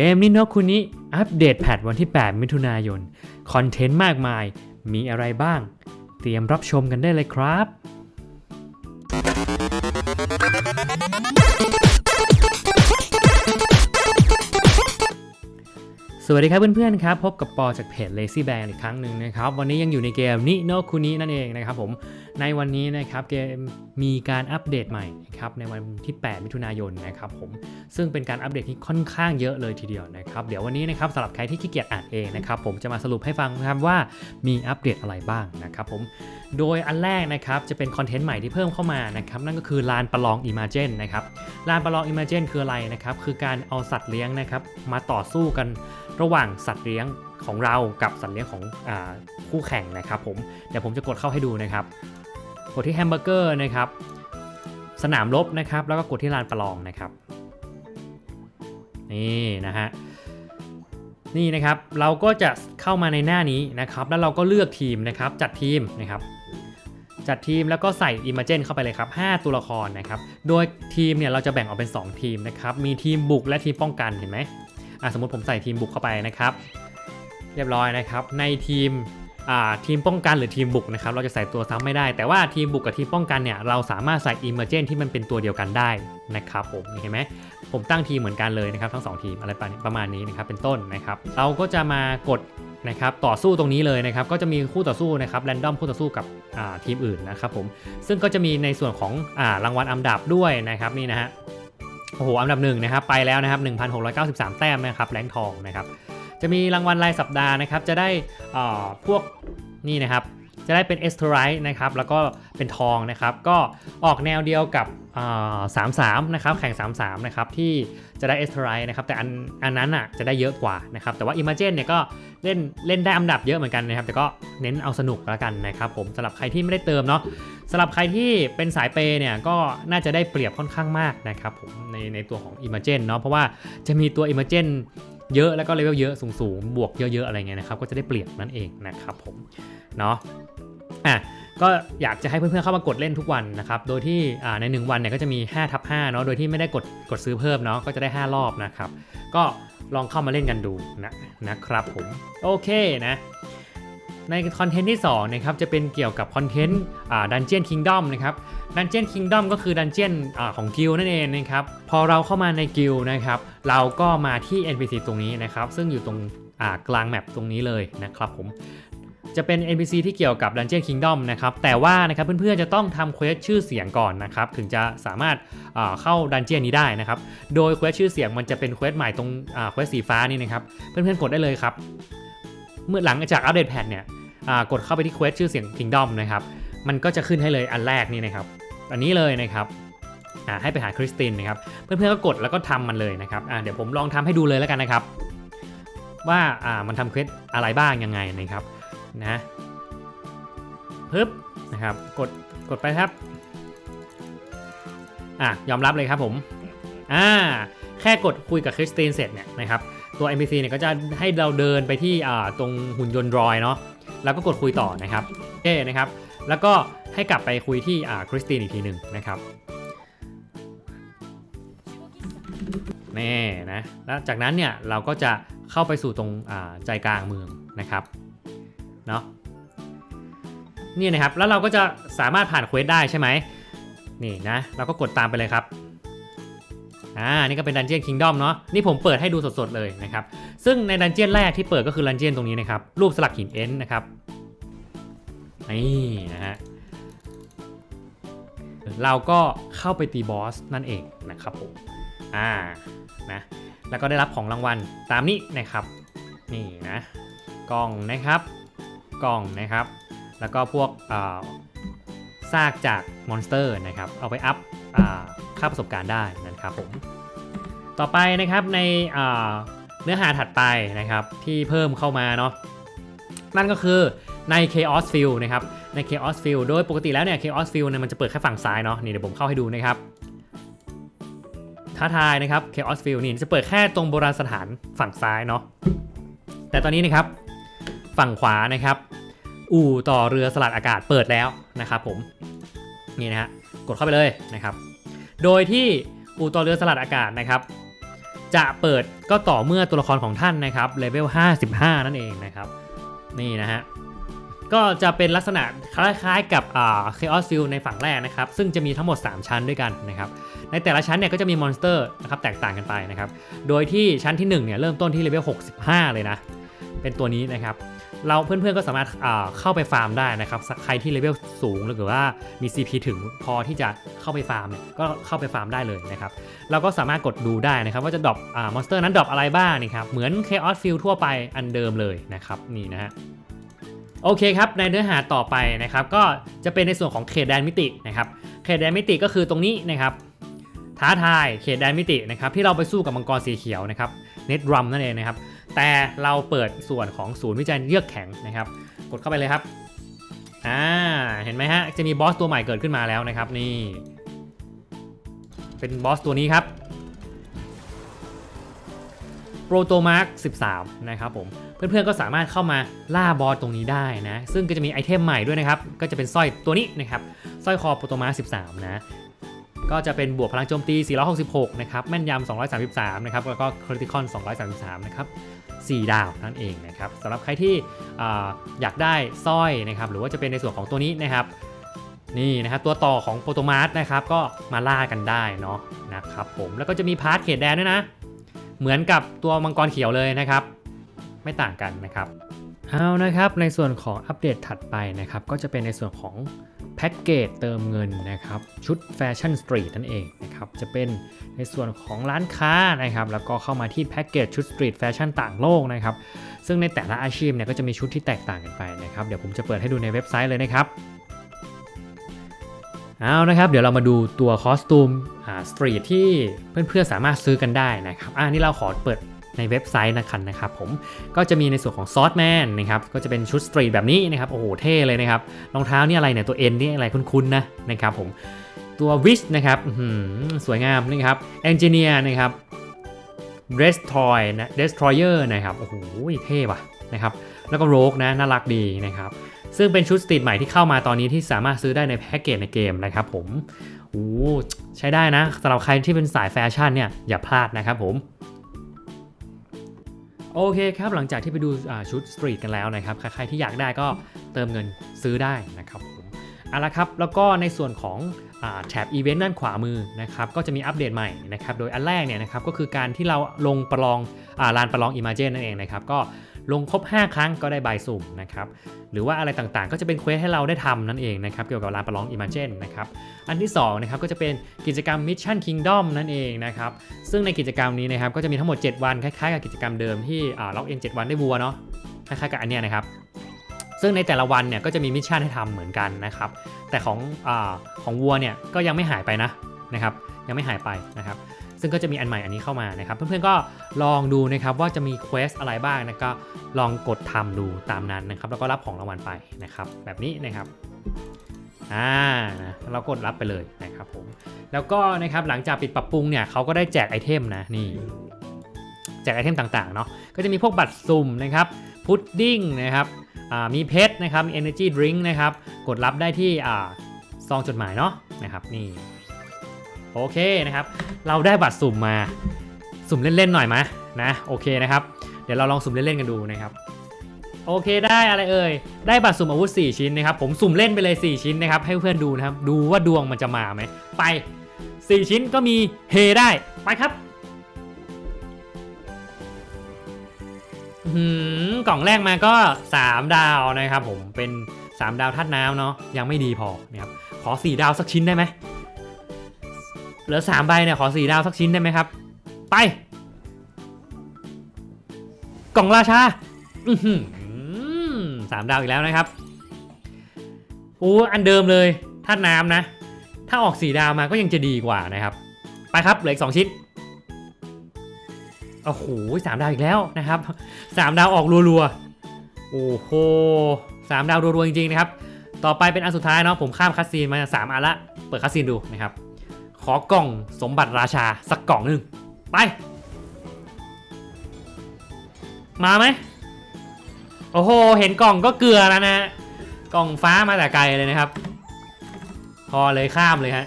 เกมนี้นกคุณนี้อัปเดตแพทวันที่ 8 มิถุนายน คอนเทนต์มากมาย มีอะไรบ้าง เตรียมรับชมกันได้เลยครับ สวัสดีครับเพื่อนๆครับพบกับปอจากเพจ Lazy Bang อีกครั้งหนึ่งนะครับวันนี้ยังอยู่ในเกมนิโนคุนินั่นเองนะครับผมในวันนี้นะครับเกมมีการอัปเดตใหม่ครับในวันที่ 8 มิถุนายนนะครับผมซึ่งเป็นการอัปเดตที่ค่อนข้างเยอะเลยทีเดียวนะครับเดี๋ยววันนี้นะครับสำหรับใครที่ขี้เกียจอ่านเองนะครับผมจะมาสรุปให้ฟังนะครับว่ามีอัปเดตอะไรบ้างนะครับผมโดยอันแรกนะครับจะเป็นคอนเทนต์ใหม่ที่เพิ่มเข้ามานะครับนั่นก็คือลานประลอง Imagine นะครับลานประลอง Imagine คืออะไรนะครับคือการเอาสัตว์เลี้ยงนะครับมาต่อสู้กันระหว่างสัตว์เลี้ยงของเรากับสัตว์เลี้ยงของอคู่แข่งนะครับผมเดี๋ยวผมจะกดเข้าให้ดูนะครับกดที่แฮมเบอร์เกอร์นะครับสนามรบนะครับ แล้วก็กดที่ลานประลองนะครับ นี่นะฮะนี่นะครับเราก็จะเข้ามาในหน้านี้นะครับ แล้วเราก็เลือกทีมนะครับจัดทีมนะครับจัดทีมแล้วก็ใส่ Imagen เข้าไปเลยครับ 5 ตัวละครนะครับ โดยทีมเนี่ยเราจะแบ่งออกเป็น 2 ทีมนะครับ มีทีมบุกและทีมป้องกันเห็นไหม สมมติผมใส่ทีมบุกเข้าไปนะครับ เรียบร้อยนะครับ ในทีมทีมป้องกันหรือทีมบุกนะครับเราจะใส่ตัวซ้ำไม่ได้ แต่ว่าทีมบุกกับทีมป้องกันเนี่ยเราสามารถใส่ Emergent ที่มันเป็นตัวเดียวกันได้นะครับผมเห็นไหมผมตั้งทีมเหมือนกันเลยนะครับทั้งสองทีมอะไรประมาณนี้นะครับเป็นต้นนะครับเราก็จะมากดนะครับต่อสู้ตรงนี้เลยนะครับก็จะมีคู่ต่อสู้นะครับแรนดอมคู่ต่อสู้กับทีมอื่นนะครับผมซึ่งก็จะมีในส่วนของอรางวัลอันดับด้วยนะครับนี่นะฮะ โอ้โหอันดับหนึ่งนะครับไปแล้วนะครับ1,693 แต้มนะครับแรงทองนะครับจะมีรางวัลรายสัปดาห์นะครับจะได้อ่อพวกนี่นะครับ จะได้เป็นเอสเทอไรต์นะครับแล้วก็เป็นทองนะครับ ก็ออกแนวเดียวกับสามสามนะครับแข่ง 3 3 นะครับ ที่จะได้เอสเทอไรต์นะครับ แต่อันอันนั้นอะจะได้เยอะกว่านะครับ แต่ว่า i m a g e n เนี่ยก็เล่นเล่นได้อันดับเยอะเหมือนกันนะครับ แต่ก็เน้นเอาสนุกแล้วกันนะครับผมสำหรับใครที่ไม่ได้เติมเนาะสำหรับใครที่เป็นสายเปเนี่ยก็น่าจะได้เปรียบค่อนข้างมากนะครับผมในในตัวของ i m a g e n เนาะเพราะว่าจะมีตัว i m a g e n เยอะแล้วก็เลเวลเยอะสูงๆ บวกเยอะๆ อะไรเงี้ยนะครับ ก็จะได้เปรียบนั่นเองนะครับผม เนาะอะก็อยากจะให้เพื่อนๆเข้ามากดเล่นทุกวันนะครับ โดยที่ใน 1 วันเนี่ยก็จะมี5ทับ5เนาะ โดยที่ไม่ได้กดกดซื้อเพิ่มเนาะ ก็จะได้ 5 รอบนะครับ ก็ลองเข้ามาเล่นกันดูนะนะครับผม โอเคนะ ในคอนเทนต์ที่2นะครับจะเป็นเกี่ยวกับคอนเทนต์ดันเจียนคิงดอมนะครับดันเจียนคิงดอมก็คือดันเจียนของกิลนั่นเองนะครับพอเราเข้ามาในกิลนะครับเราก็มาที่ NPC ตรงนี้นะครับซึ่งอยู่ตรงกลางแมปตรงนี้เลยนะครับผมจะเป็น NPC ที่เกี่ยวกับ Dungeon Kingdom นะครับ แต่ว่านะครับเพื่อนๆ จะต้องทำเควสชื่อเสียงก่อนนะครับ ถึงจะสามารถเข้าดันเจียนนี้ได้นะครับ โดยเควสชื่อเสียงมันจะเป็นเควสใหม่ตรงเควสสีฟ้านี่นะครับ เพื่อนๆ กดได้เลยครับ เมื่อหลังจากอัปเดตแพทเนี่ย กดเข้าไปที่เควสชื่อเสียง Kingdom นะครับ มันก็จะขึ้นให้เลยอันแรกนี่นะครับ อันนี้เลยนะครับให้ไปหาคริสตินนะครับ เพื่อนๆก็กดแล้วก็ทำมันเลยนะครับเดี๋ยวผมลองทำให้ดูเลยแล้วกันนะครับ ว่ามันทำเควสอะไรบ้างยังไงนะครับนะปึ๊บนะครับกดกดไปครับอะยอมรับเลยครับผมอ่าแค่กดคุยกับคริสตินเสร็จเนี่ยนะครับตัว NPC เนี่ยก็จะให้เราเดินไปที่ตรงหุ่นยนต์รอยเนาะ แล้วก็กดคุยต่อนะครับโอเคนะครับ แล้วก็ให้กลับไปคุยที่คริสตินอีกทีหนึ่งนะครับนี่นะแล้วจากนั้นเนี่ยเราก็จะเข้าไปสู่ตรงใจกลางเมืองนะครับเนาะนี่นะครับแล้วเราก็จะสามารถผ่านเควสได้ใช่ไหมนี่นะเราก็กดตามไปเลยครับอ่านี่ก็เป็นดันเจียนคิงดอมเนาะนี่ผมเปิดให้ดูสดๆเลยนะครับ ซึ่งในดันเจียนแรกที่เปิดก็คือดันเจียนตรงนี้นะครับ รูปสลักหินเอ็นนะครับ นี่นะฮะ เราก็เข้าไปตีบอสนั่นเองนะครับผม อ่า นะ แล้วก็ได้รับของรางวัลตามนี้นะครับ นี่นะ กล่องนะครับ กล่องนะครับ แล้วก็พวกซากจากมอนสเตอร์นะครับ เอาไปอัพอค่าประสบการณ์ได้นะครับผม ต่อไปนะครับใน เนื้อหาถัดไปนะครับที่เพิ่มเข้ามาเนาะนั่นก็คือใน Chaos Field นะครับใน Chaos Field โดยปกติแล้วเนี่ย Chaos Field เนี่ยมันจะเปิดแค่ฝั่งซ้ายเนาะนี่เดี๋ยวผมเข้าให้ดูนะครับท้าทายนะครับ Chaos Field นี่จะเปิดแค่ตรงโบราณสถานฝั่งซ้ายเนาะแต่ตอนนี้นะครับฝั่งขวานะครับ อู่ต่อเรือสลัดอากาศเปิดแล้วนะครับผมนี่นะฮะกดเข้าไปเลยนะครับ โดยที่อู่ต่อเรือสลัดอากาศนะครับ จะเปิดก็ต่อเมื่อตัวละครของท่านนะครับเลเวล 55 นั่นเองนะครับ นี่นะฮะ ก็จะเป็นลักษณะคล้ายๆกับอ่า Chaos f i e l ในฝั่งแรกนะครับ ซึ่งจะมีทั้งหมด 3 ชั้นด้วยกันนะครับ ในแต่ละชั้นเนี่ยก็จะมีมอนสเตอร์นะครับแตกต่างกันไปนะครับ โดยที่ชั้นที่1เนี่ยเริ่มต้นที่เลเวล 65 เลยนะ เป็นตัวนี้นะครับ เราเพื่อนๆก็สามารถเข้าไปฟาร์มได้นะครับใครที่เลเวลสูงหรือว่ามี CP ถึงพอที่จะเข้าไปฟาร์มเนี่ยก็เข้าไปฟาร์มได้เลยนะครับเราก็สามารถกดดูได้นะครับ ว่าจะดรอปมอนสเตอร์นั้นดรอปอะไรบ้างนี่ครับเหมือน Chaos Field ทั่วไปอันเดิมเลยนะครับนี่นะฮะโอเคครับในเนื้อหาต่อไปนะครับก็จะเป็นในส่วนของเขตแดนมิตินะครับเขตแดนมิติก็คือตรงนี้นะครับท้าทายเขตแดนมิตินะครับที่เราไปสู้กับมังกรสีเขียวนะครับเน็ตรัมนั่นเองนะครับ แต่เราเปิดส่วนของศูนย์วิจัยเยือกแข็งนะครับ กดเข้าไปเลยครับอ่าเห็นไหมฮะจะมีบอสตัวใหม่เกิดขึ้นมาแล้วนะครับนี่ เป็นบอสตัวนี้ครับโปรโตมาร์ค13 นะครับผม เพื่อนๆก็สามารถเข้ามาล่าบอสตรงนี้ได้นะ ซึ่งก็จะมีไอเทมใหม่ด้วยนะครับ ก็จะเป็นสร้อยตัวนี้นะครับสร้อยคอโปรโตมาร์ค13 นะ ก็จะเป็นบวกพลังโจมตี 466 นะครับ แม่นยำ 233 นะครับ แล้วก็คริติคอน 233 นะครับ 4 ดาวนั่นเองนะครับสำหรับใครที่ออยากได้สร้อยนะครับหรือว่าจะเป็นในส่วนของตัวนี้นะครับนี่นะครับตัวต่อของโปรโตมาสนะครับก็มาล่ากันได้เนาะนะครับผมแล้วก็จะมีพาร์ทเขตแดนด้วยนะ เหมือนกับตัวมังกรเขียวเลยนะครับ ไม่ต่างกันนะครับเอานะครับในส่วนของอัปเดตถัดไปนะครับก็จะเป็นในส่วนของ แพ็กเกจเติมเงินนะครับชุดแฟชั่นสตรีทนั่นเองนะครับจะเป็นในส่วนของร้านค้านะครับแล้วก็เข้ามาที่แพ็กเกจชุดสตรีทแฟชั่นต่างโลกนะครับซึ่งในแต่ละอาชีพเนี่ยก็จะมีชุดที่แตกต่างกันไปนะครับเดี๋ยวผมจะเปิดให้ดูในเว็บไซต์เลยนะครับเอานะครับเดี๋ยวเรามาดูตัวคอสตูมสตรีทที่เพื่อนๆสามารถซื้อกันได้นะครับอ่านี่เราขอเปิด ในเว็บไซต์นะครับนะครับผมก็จะมีในส่วนของซอสแมนนะครับก็จะเป็นชุดสตรีทแบบนี้นะครับโอ้โหเท่เลยนะครับรองเท้านี่อะไรเนี่ยตัวเอ็นนี่อะไรคุ้นๆนะนะครับผมตัววิชนะครับหือสวยงามนะครับเอนจิเนียร์นะครับ Destroy นะ Destroyer นะครับโอ้โหเท่ว่ะนะครับแล้วก็โรกนะน่ารักดีนะครับซึ่งเป็นชุดสตรีทใหม่ที่เข้ามาตอนนี้ที่สามารถซื้อได้ในแพ็กเกจในเกมนะครับผมโอ้ใช้ได้นะสำหรับใครที่เป็นสายแฟชั่นเนี่ยอย่าพลาดนะครับผม โอเคครับหลังจากที่ไปดูชุดสตรีทกันแล้วนะครับใครๆที่อยากได้ก็เติมเงินซื้อได้นะครับผมเอาละครับแล้วก็ในส่วนของอแท็บอีเวนต์ด้านขวามือนะครับก็จะมีอัปเดตใหม่นะครับโดยอันแรกเนี่ยนะครับก็คือการที่เราลงประลองอลานประลองอิมาเจนนั่นเองนะครับก็ ลงครบ 5 ครั้งก็ได้ใบสุ่มนะครับหรือว่าอะไรต่างๆ ก็จะเป็นเควสให้เราได้ทำนั่นเองนะครับเกี่ยวกับลานประลอง Imagine นะครับอันที่2นะครับก็จะเป็นกิจกรรม Mission Kingdom นั่นเองนะครับซึ่งในกิจกรรมนี้นะครับก็จะมีทั้งหมด 7 วันคล้ายๆกับกิจกรรมเดิมที่ล็อกเอ็น7วันได้วัวเนาะคล้ายๆกับอันเนี้ยนะครับซึ่งในแต่ละวันเนี่ยก็จะมีมิชชั่นให้ทำเหมือนกันนะครับแต่ของอของวัวเนี่ยก็ยังไม่หายไปนะนะครับยังไม่หายไปนะครับ ซึ่งก็จะมีอันใหม่อันนี้เข้ามานะครับ เพื่อนๆก็ลองดูนะครับว่าจะมีเควสอะไรบ้างนะก็ลองกดทำดูตามนั้นนะครับ แล้วก็รับของรางวัลไปนะครับ แบบนี้นะครับอ่านะเรากดรับไปเลยนะครับผมแล้วก็นะครับหลังจากปิดปรับปรุงเนี่ยเขาก็ได้แจกไอเทมนะนี่แจกไอเทมต่างๆเนาะก็จะมีพวกบัตรสุ่มนะครับพุดดิ้งนะครับอ่ามีเพชรนะครับมี energy drink นะครับกดรับได้ที่อ่าซองจดหมายเนาะนะครับนี่ โอเคนะครับ เราได้บัตรสุ่มมา สุ่มเล่นๆหน่อยมะนะโอเคนะครับ เดี๋ยวเราลองสุ่มเล่นๆกันดูนะครับ โอเคได้อะไรเอ่ย ได้บัตรสุ่มอาวุธ 4 ชิ้นนะครับ ผมสุ่มเล่นไปเลย 4 ชิ้นนะครับ ให้เพื่อนดูนะครับ ดูว่าดวงมันจะมาไหม ไป 4 ชิ้นก็มีเฮได้ ไปครับหือกล่องแรกมาก็ 3 ดาวนะครับ ผมเป็น 3 ดาวธาตุน้ำเนาะ ยังไม่ดีพอนะครับ ขอ 4 ดาวสักชิ้นได้ไหม เหลือสามใบเนี่ยขอสี่ดาวสักชิ้นได้ไหมครับ ไป กล่องราชาอือหือสามดาวอีกแล้วนะครับโอ้อันเดิมเลยถ้าน้ำนะ ถ้าออกสี่ดาวมาก็ยังจะดีกว่านะครับ ไปครับเหลืออีกสองชิ้นโอ้โหสามดาวอีกแล้วนะครับสามดาวออกรัวๆโอ้โหสามดาวรัวๆจริงๆนะครับ ต่อไปเป็นอันสุดท้ายเนาะผมข้ามคัสซีนมาสามอันละ เปิดคัสซีนดูนะครับ อกล่องสมบัติราชาสักกล่องหนึ่งไป มาไหมโอ้โห เห็นกล่องก็เกลือแล้วนะ กล่องฟ้ามาแต่ไกลเลยนะครับ พอเลยข้ามเลยฮะ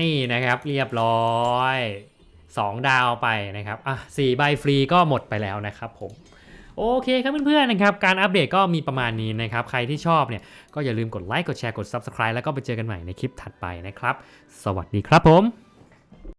นี่นะครับเรียบร้อย 2 ดาวไปนะครับ อะ4ใบฟรีก็หมดไปแล้วนะครับผม โอเคครับเพื่อนๆนะครับการอัปเดตก็มีประมาณนี้นะครับใครที่ชอบเนี่ยก็อย่าลืมกดไลค์กดแชร์กด Subscribe แล้วก็ไปเจอกันใหม่ในคลิปถัดไปนะครับ สวัสดีครับผม